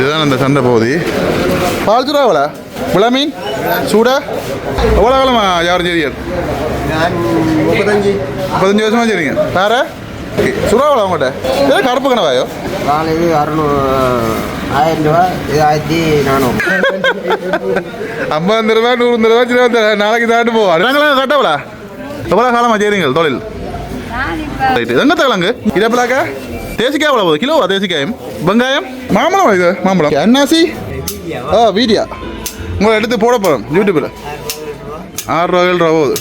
இதுதான் அந்த சந்தை பகுதி. பால் சுறா எவ்வளோ விளா மீன் சூடா எவ்வளோ காலமா யாரும் சரியா நான் முப்பத்தஞ்சு. முப்பத்தஞ்சு வருஷமா சரிங்க வேற? ஓகே சுறா எவ்வளோ உங்கள்கிட்ட. ஏதோ கருப்பு கனவாயோ காலை இது அறுநூறு ஆயிரம் ரூபா இது ஆயிரத்தி நானூறு. ஐம்பது ரூபா நூறு ரூபா நாளைக்கு தாண்டு போவோம். நாங்களாம் கட்டவளா எவ்வளோ காலமா சரிங்க தொழில்? ரைட்டு எங்க தகலாங்க? இதப்பலாக்கா தேசிக்காய் எவ்வளோ போகுது கிலோவா தேசிக்காயம்? வெங்காயம்? மாம்பழம் இது? மாம்பழம். அன்னாசி ஆ வீடியா. உங்களை எடுத்து போட போகிறோம் யூடியூப்பில் ஆறு ரூபா ஏழு ரூபா போகுது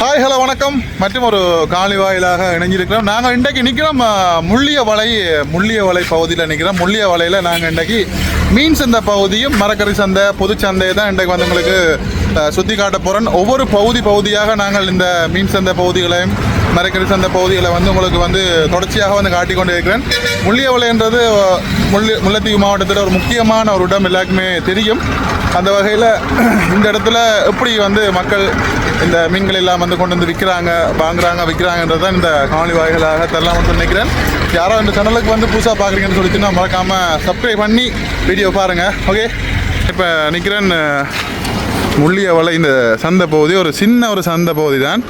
ஹாய் ஹலோ வணக்கம். மற்றும் ஒரு காலி வாயிலாக இணைஞ்சிருக்கிறோம். நாங்கள் இன்றைக்கு நிற்கிறோம் முள்ளிய வலை முள்ளிய வலை பகுதியில் நிற்கிறோம். முள்ளிய வலையில் நாங்கள் இன்றைக்கு மீன் சந்தை பகுதியும் மரக்கறி சந்தை பொது சந்தை தான் இன்றைக்கு வந்து உங்களுக்கு சுற்றி காட்ட போகிறோம் ஒவ்வொரு பகுதி பகுதியாக நாங்கள் இந்த மீன் சந்தை பகுதிகளையும் மரக்கறி சந்தை பகுதிகளை வந்து உங்களுக்கு வந்து தொடர்ச்சியாக வந்து காட்டிக் கொண்டு இருக்கிறேன் முள்ளியவலைன்றது முள்ளி முல்லைத்தீவு மாவட்டத்தில் ஒரு முக்கியமான ஒரு இடம் எல்லாருக்குமே தெரியும். அந்த வகையில் இந்த இடத்துல எப்படி வந்து மக்கள் இந்த மீன்கள் எல்லாம் வந்து கொண்டு வந்து விற்கிறாங்க வாங்குறாங்க விற்கிறாங்கன்றது தான் இந்த காணொலி வாயிலாக வந்து நினைக்கிறேன். யாரோ இந்த சேனலுக்கு வந்து புதுசாக பார்க்குறீங்கன்னு சொல்லிச்சுன்னா மறக்காமல் சப்ஸ்கிரைப் பண்ணி வீடியோ பாருங்கள் ஓகே இப்போ நிற்கிறேன் முள்ளிய வலை இந்த சந்தை பகுதி ஒரு சின்ன ஒரு சந்தை பகுதி தான்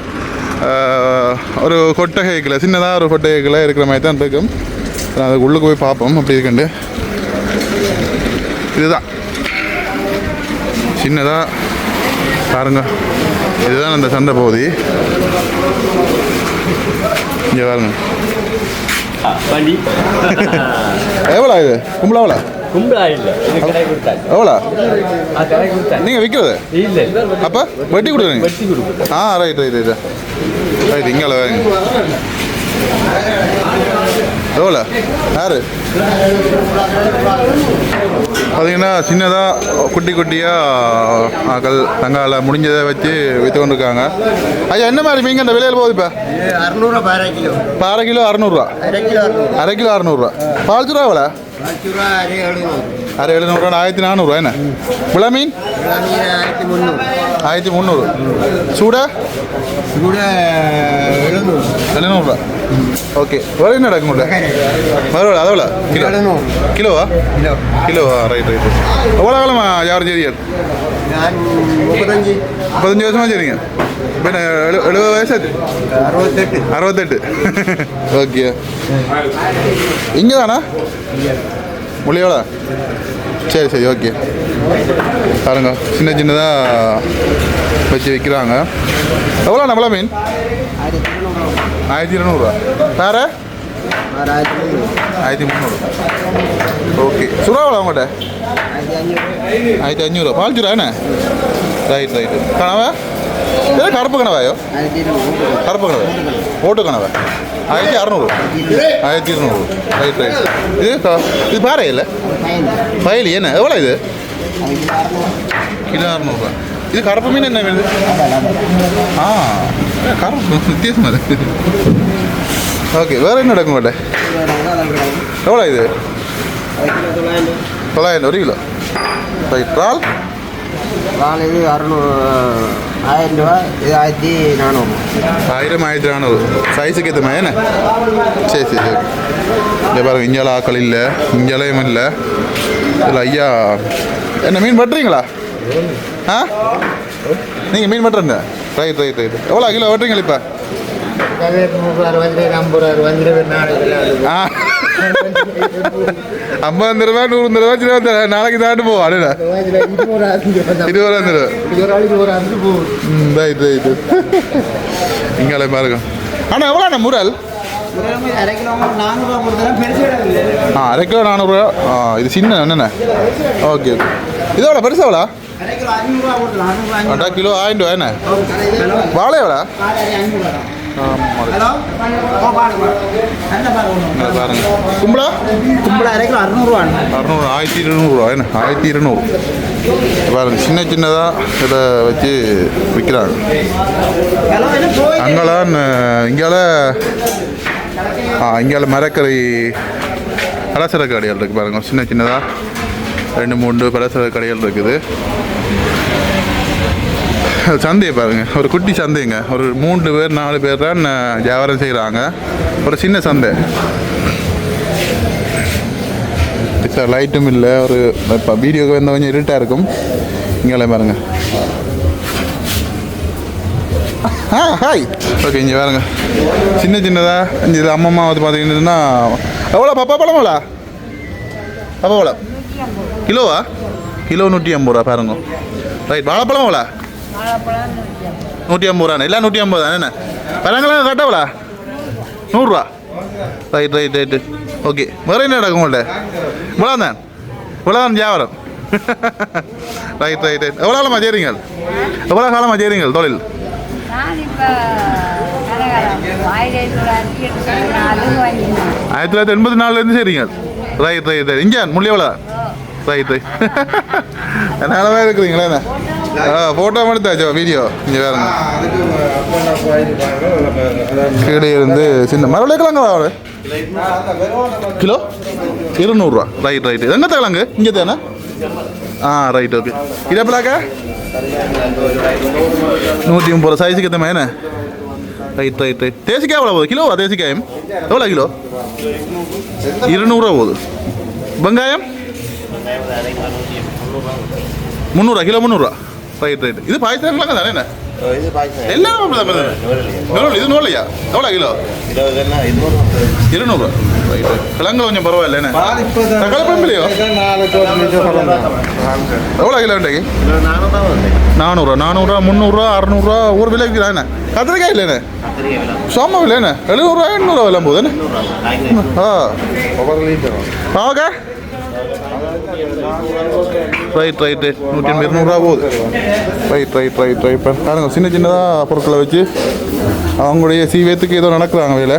ஒரு கொட்டகைக்கில் சின்னதாக ஒரு கொட்டகைக்கில் இருக்கிற மாதிரி தான் இருக்கும். நான் அதுக்கு உள்ளுக்கு போய் பார்ப்போம் அப்படி இருக்குண்டு. இதுதான். சின்னதாக பாருங்க. இதுதான் அந்த சந்தை பகுதி. இங்கே பாருங்க. எவ்வளோ இது? கும்பலா எவ்வளோ கும்பலா இல்ல. கடை கொடுத்தாரு எவ்வளோ? கடை நீங்கள் விற்கிறது இல்ல. அப்போ வெட்டி கொடுக்குறீங்க வெட்டி ஆ ரைட் ரைட் ரைட் ரைட் இங்கே வேறுங்க எவ்வளோ? யாரு? பார்த்தீங்கன்னா சின்னதாக குட்டி குட்டியாக ஆக்கள் தங்கால முடிஞ்சதை வச்சு விற்று கொண்டிருக்காங்க. ஐயா என்ன மாதிரி மீங்க இந்த விலையில் போகுது இப்போ? அறுநூறுவா பாரு கிலோ. இப்போ அரை கிலோ அறநூறுவா. அரை கிலோ அறுநூறு அரை கிலோ அறநூறுவா. பால் சுறா எவ்வளோ? அரை எழுநூறு ஆயிரத்தி நானூறுவா என்ன விளா மீன் மீன் ஆயிரத்தி முந்நூறு சூடா கூட எழுநூறு எழுநூறுவா ஓகே வேறு என்ன நடக்கும் வேறு அதோட கிலோ கிலோவா கிலோ கிலோவா ரைட் ரைட் எவ்வளோ காலமா யாரும் சரியா முப்பத்தஞ்சு முப்பத்தஞ்சு வருஷமா சரிங்க இப்போ என்ன எழு எழுபது வயசாச்சு அறுபத்தெட்டு அறுபத்தெட்டு முள்ளியோட சரி சரி ஓகே பாருங்க சின்ன சின்னதாக வச்சு விற்கிறாங்க எவ்வளோ நம்மள மீன்? ஆயிரத்தி இருநூறுவா வேறு? ஆயிரத்தி முந்நூறு. ஓகே சுறா எவ்வளோ உங்கள்கிட்ட? ஆயிரத்தி அஞ்சூறு பால் சுறா என்ன? ரைட் ரைட்டு கனவா? ஏதோ கருப்பு கனவாயோ ஆயிரத்தி இருநூறு கருப்பு கனவை ஓட்டு கனவை ஆயிரத்தி அறநூறு ஆயிரத்தி இருநூறு ரைட் ரைட் இது க- இது பாறை இல்லை ஃபைன் பயலி என்ன எவ்வளோ இது அது கிலோ அறுநூறு கிலோ அறநூறுவா இது கருப்பு மீன் என்ன வேணுது ஆ ஏ, கருப்பு வித்தியாசமாக இருக்கு ஓகே வேறு என்ன நடக்கும் மாட்டேன் எவ்வளோ இது ஆயிரம் ரூபா இது ஆயிரத்தி நானூறு. ஆயிரம் ஆயிரத்தி நானூறு. சைஸுக்கு ஏற்ற மாதிரி என்ன? சரி சரி சரி. இங்கே பாருங்க இஞ்சால ஆக்கள் இல்லை இஞ்சாலையும் இல்லை. இதில் ஐயா என்ன மீன் வெட்டுறீங்களா? ஆ? நீங்கள் மீன் வெட்டுறீங்க? ரைட் ரைட் ரைட் எவ்வளோ கிலோ வெட்டுறீங்களா இப்போ? வந்து ஐம்பது ரூபா வந்து ஐம்பதாயிரம் ரூபாய் ஐம்பது ரூபா நூறு ரூபாய் சில நாளைக்கு தாண்டு போவோம் அடடா இருபதாயிரம் ரூபாய் அந்த ம் ரைட் ரைட் இங்காலே பாருங்க ஆனால் எவ்வளோண்ணா முரல் அரை கிலோ நானூறுரூவா ஆ இது சின்ன என்னண்ணே ஓகே ஓகே இதோட பெருசா எவ்வளோ கிலோ ஆயிரம் ரூபா என்ன வாழை எவ்வளோ பாருங்க நல்ல பாருங்க பாருங்க கும்பலா? கும்பல அறுநூறுவா. அறநூறு ஆயிரத்தி இருநூறுவா என்ன? ஆயிரத்தி இருநூறு. பாருங்க சின்ன சின்னதாக இதை வச்சு விற்கிறாங்க அங்கெல்லாம் இங்கால ஆ இங்கால மரக்கறி பலசர கடைகள் இருக்குது பாருங்க. சின்ன சின்னதாக ரெண்டு மூணு பலசர கடைகள் இருக்குது. சந்தையை பாருங்க. ஒரு குட்டி சந்தைங்க. ஒரு மூன்று பேர் நாலு பேர் தான் வியாபாரம் செய்கிறாங்க ஒரு சின்ன சந்தை. சார் லைட்டும் இல்லை. ஒரு இப்போ வீடியோக்கு வந்து கொஞ்சம் இருட்டாக இருக்கும். இங்கே பாருங்க. ஆ ஹாய் ஓகே இங்கே பாருங்க. சின்ன சின்னதாக இங்கே இது அம்மா வந்து பார்த்தீங்கன்னா எவ்வளோ? பப்பா பழம் எவ்வளோ? பப்பா பழம் கிலோவா? கிலோ நூற்றி ஐம்பது ரூபா பாருங்க. ரைட் வாழைப்பழம் எவ்வளோ? நூற்றி ஐம்பது ரூபா எல்லாம் நூற்றி ஐம்பது தானே? என்ன பழங்களாம் கட்டவளா நூறுரூவா. ரைட் ரைட் ரைட்டு ஓகே வேறு என்ன நடக்கும் உங்கள்கிட்ட இவ்வளோ தான் இவ்வளோ தான் வியாபாரம். ரைட் ரைட் ரைட் எவ்வளோ காலமாக செய்கிறீங்க எவ்வளோ காலமாக செய்கிறீங்க தொழில்? ஆயிரத்தி தொள்ளாயிரத்தி எண்பத்தி நாலுலேருந்து செய்கிறீங்க ரைட் ரைட் ரைட் இஞ்சான் முள்ளியவளா ரைட் ரைட் நல்லாவே இருக்கிறீங்களா என்ன? ஃபோட்டோ எடுத்தாச்சோ வீடியோ இங்கே வேற கீழே இருந்து சின்ன மரவள்ளி கிழங்கு அவரு கிலோ? இருநூறுவா. ரைட் ரைட் எங்கே கிழங்கு? இங்கே தானே? ஆ ரைட் ஓகே இது எப்படாக்கா நூற்றி முப்பது ரூபா. சைஸுக்கு ஏற்ற என்ன ரைட் ரைட் ரைட் தேசிக்காய் எவ்வளோ போகுது? கிலோவா தேசிக்காயம்? எவ்வளோ கிலோ? இருநூறுவா போகுது. வெங்காயம்? முந்நூறுவா கிலோ முந்நூறுவா. ரைட் ரைட் இது பாயசம் தானே என்ன இது பாய்ச்சல் எல்லாம் நூறு இது நூலையா எவ்வளோ கிலோ இருநூறுவா ரைட் கிழங்கு கொஞ்சம் பரவாயில்ல என்ன தக்காளி பழம் இல்லையோ எவ்வளோ கிலோ இன்றைக்கு நானூறுரூவா நானூறுரூவா முந்நூறுரூவா அறநூறுவா ஒரு விலை விற்கிறா என்ன கத்திரிக்காய் இல்லைண்ணே சோம விலை என்ன எழுநூறுவா எண்ணூறுவா விலை போகுது என்ன ஆ பாவக்கா ரைட் ரைட்டு நூற்றி எண்பது இரநூறுவா போகுது ரைட் ரைட் ரைட் ரைட் பாருங்க சின்ன சின்னதாக பொருட்களை வச்சு அவங்களுடைய சீவியத்துக்கு ஏதோ நடக்கிறாங்க வேலை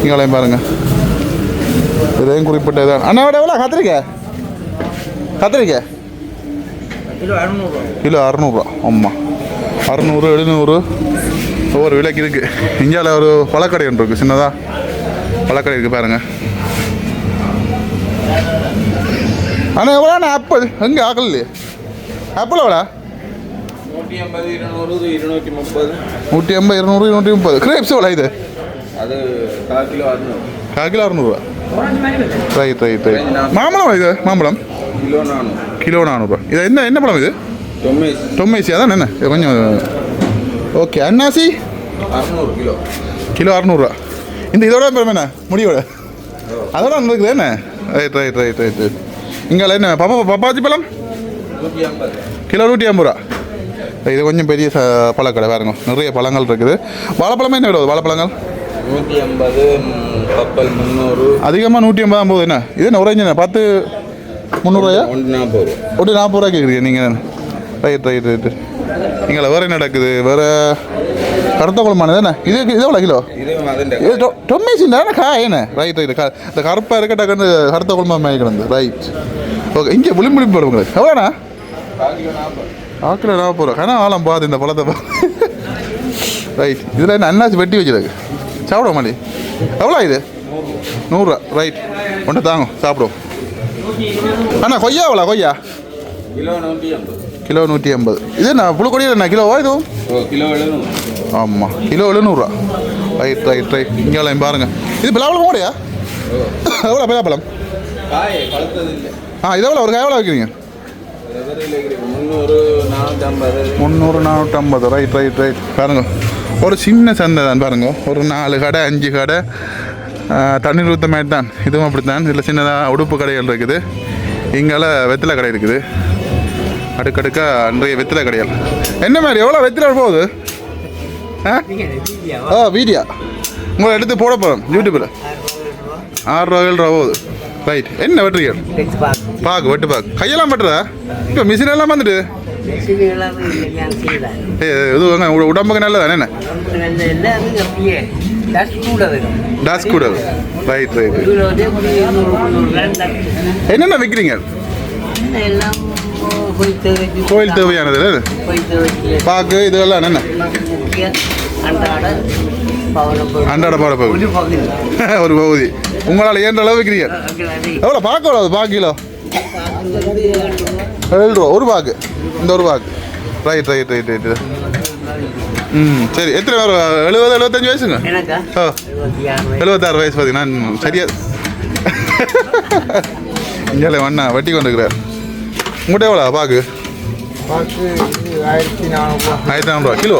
நீங்களையும் பாருங்க இதையும் குறிப்பிட்ட இதான் அண்ணாவோட எவ்வளோ கத்திரிக்கா கத்திரிக்கா கிலோ அறநூறுவா ஆமாம் அறநூறு எழுநூறு ஒவ்வொரு விலைக்கு இருக்குது இந்தியாவில் ஒரு பழக்கடை ஒன்று இருக்குது சின்னதாக பழக்கடை இருக்குது பாருங்கள் அண்ணா எவ்வளோண்ணா ஆப்பிள் எங்கே? ஆக்கல் இல்லையே ஆப்பிள் எவ்வளோ நூற்றி ஐம்பது இருநூறு இருநூற்றி முப்பது. நூற்றி ஐம்பது இருநூறு இருநூற்றி முப்பது. கிரேப்ஸ் எவ்வளோ இது? அது கால் கிலோ அறுநூறு. கால் கிலோ அறநூறுவா ரைட் ரைட் ரைட் மாம்பழம் இது? மாம்பழம்? கிலோ நானூறு. கிலோ நானூறுரூவா இது என்ன என்ன பழம் இது? தொம்மைசி அதான் என்ன? இது கொஞ்சம் ஓகே. அன்னாசி? அறுநூறு கிலோ. கிலோ அறநூறுவா இந்த இதோட பெருமை என்ன? முடியோட? அதோட இருக்குது என்ன? Right right right right right இங்கே என்ன? பப்பா பப்பாச்சி பழம்? கிலோ நூற்றி ஐம்பது ரூபா. இது கொஞ்சம் பெரிய ச பழக்கடை பாருங்க. நிறைய பழங்கள் இருக்குது. வாழைப்பழமே என்ன விடுவது வாழைப்பழங்கள்? நூற்றி ஐம்பது கப்பல் முந்நூறு அதிகமாக நூற்றி ஐம்பது ஐம்பது என்ன? இது என்ன ஒரேஞ்சு என்ன? பத்து முந்நூறுவாயா? ஒன்று நாற்பது ரூபா. ஒன்று நாற்பது ரூபா கேட்குறீங்க நீங்கள் ரைட் ரைட் ரைட்டு இங்கே வேறு என்ன நடக்குது? வேறு இது எவ்வளோ கிலோ இது டொமேசி தானே காய் என்ன ரைட் ரைட் இந்த கருப்பாக இருக்க டக்குன்னு கருத்த குழம்பா கிடந்து ரைட் ஓகே இங்கே புளி புளி போடுங்க எவ்வளோண்ணா கால் கிலோ நாற்பது ஆக்கில் நான் போகிறோம் கனா ஆழம் பார்த்து இந்த பழத்தை ரைட் இதில் என்ன அன்னாசி வெட்டி வச்சிருக்கு சாப்பிட மாட்டி எவ்வளோ இது நூறுரூவா ரைட் ஒன்று தாங்க சாப்பிடுவோம் அண்ணா கொய்யா எவ்வளோ கொய்யா கிலோ நூற்றி ஐம்பது கிலோ நூற்றி ஐம்பது இது என்ன புழுக்கொடியில் என்ன கிலோவா இதுவும் கிலோ எழுநூறு ஆமாம் கிலோ எழுநூறுவா. Right right right. இங்கே பாருங்கள் இது பிலாப்பழம் கூடயா எவ்வளோ இல்லை. ஆ இது எவ்வளோ ஒரு எவ்வளோ வைக்கிறீங்க? முந்நூறு நானூற்றம்பது ரைட் ரைட் ரைட். பாருங்க. ஒரு சின்ன சந்தை தான் பாருங்க. ஒரு நாலு கடை அஞ்சு கடை. தண்ணீர் ஊற்ற மாதிரி தான். இதுவும் அப்படி தான் இதில் சின்னதாக உடுப்பு கடைகள் இருக்குது. இங்கால வெத்திலை கடை இருக்குது. அடுக்கடுக்காக நிறைய வெத்திலை கடைகள். என்ன மாதிரி? எவ்வளோ வெத்திலை போகுது? ஆ? வீடியா. உங்களை எடுத்து போட போகிறோம் யூடியூப்பில் ஆறு ரூபா ஏழு ரூபா போகுது. ரைட் என்ன வெட்டுறீங்க? பாக்கு வெட்டு பாக்கு கையெல்லாம் வெட்டுறா? இப்போ மிஷின் எல்லாம் வந்துட்டு? இது உடம்புக்கு நல்லது என்ன? டாஸ் கூட ரைட் ரைட் என்னென்ன விற்கிறீங்க கோயில் தேவையானது? பாக்கு இதெல்லாம் என்னென்ன அன்றாட பாட பகுதி. ஒரு பகுதி. உங்களால் ஏன்ற அளவு விற்கிறீங்க எவ்வளோ? பாக்கு எவ்வளோ பாக்கு கிலோ. ஏழு ரூபா ஒரு பாக்கு. இந்த ஒரு பாக்கு. ரைட் ரைட் ரைட் ரைட் ம் சரி. எத்தனை பேர் எழுபது எழுபத்தஞ்சு வயசுங்க? ஓ. எழுபத்தாறு வயசு பார்த்தீங்கன்னா சரியா. இங்கே வண்ணா வட்டி கொண்டுக்கிறார் உங்கள்கிட்ட எவ்வளோ பாக்கு? இது ஆயிரத்தி நானூறுபா ஆயிரத்தி நானூறுவா. கிலோ.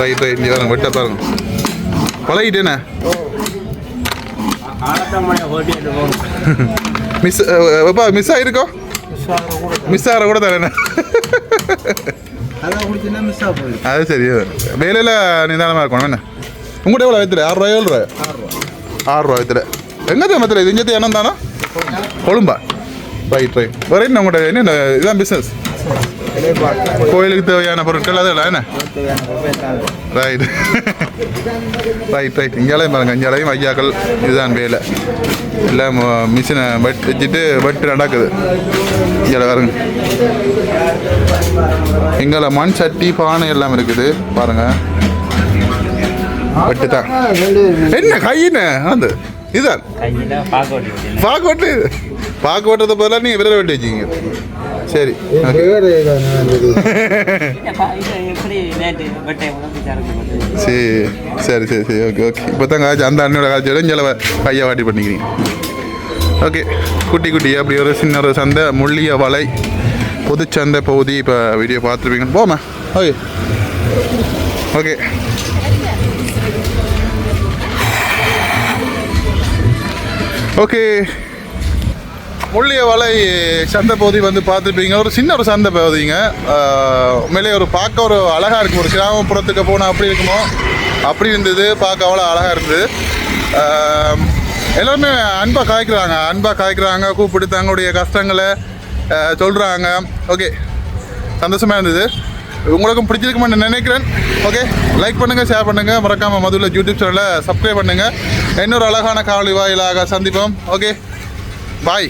ரைட் ரைட் நீ பாருங்க வெட்ட பாருங்க. பழகிட்டேண்ணே மிஸ் எப்பா மிஸ் ஆகிருக்கோ மிஸ் ஆகிற கூட தரேண்ணே அது சரி வேலையில் நிதானமாக இருக்கணும் என்ன? உங்கள்கிட்ட எவ்வளோ வைத்துல ஆறு ரூபாய் ஏழு ரூபாய் ஆறு ரூபா வைத்துல எங்கே தான் இது இங்கே என்ன தானா கொழும்பா. ரைட் ரைட் வேறு என்ன உங்கள்கிட்ட என்ன இந்த இதுதான் பிஸ்னஸ் கோயிலுக்கு தேவையான பொருட்கள் அதெல்லாம் என்ன? ரைட் ரைட் ரைட் இங்கேயும் பாருங்க இங்கேயும் ஐயாக்கள் இதுதான் வேலை. எல்லாம் மிஷினை வெட் வச்சுட்டு வெட்டு நடக்குது. இங்கே பாருங்க. இங்கே மண் சட்டி பானை எல்லாம் இருக்குது. பாருங்க. வெட்டு தான் என்ன கையின்னு அந்த இதுதான். கையில் பார்க்க வேண்டியது பாக்கு ஓட்டு பாக்கு ஓட்டுறத பதிலாக நீங்கள் விரல வெட்டி வச்சுக்கிங்க சரி சரி சரி சரி சரி ஓகே ஓகே இப்போ தான் காய்ச்சி அந்த அண்ணோட காய்ச்சோட இங்கே கையை வாட்டி பண்ணிக்கிறீங்க. ஓகே குட்டி குட்டி அப்படி ஒரு சின்ன ஒரு சந்தை முள்ளிய வலை பொதுச்சந்தை பகுதி இப்போ வீடியோ பார்த்துருப்பீங்க. போமா ஓகே ஓகே ஓகே முள்ளிய வலை சந்தை பகுதி வந்து பார்த்துருப்பீங்க. ஒரு சின்ன ஒரு சந்தை பகுதிங்க. உண்மையிலே ஒரு பார்க்க ஒரு அழகாக இருக்கும். ஒரு கிராமப்புறத்துக்கு போனால் அப்படி இருக்குமோ அப்படி இருந்தது. பார்க்க அவ்வளோ அழகாக இருந்தது. எல்லோருமே எல்லாருமே அன்பாக காய்க்கிறாங்க. அன்பாக காய்க்கிறாங்க. கூப்பிட்டு தங்களுடைய கஷ்டங்களை சொல்கிறாங்க ஓகே. சந்தோஷமாக இருந்தது. உங்களுக்கும் பிடிச்சிருக்குமென்னு நினைக்கிறேன். ஓகே. லைக் பண்ணுங்கள் ஷேர் பண்ணுங்கள் மறக்காமல் மதுவில் யூடியூப் சேனலை சப்ஸ்கிரைப் பண்ணுங்கள் இன்னொரு அழகான காவலி வாயிலாக சந்திப்போம். ஓகே. பாய்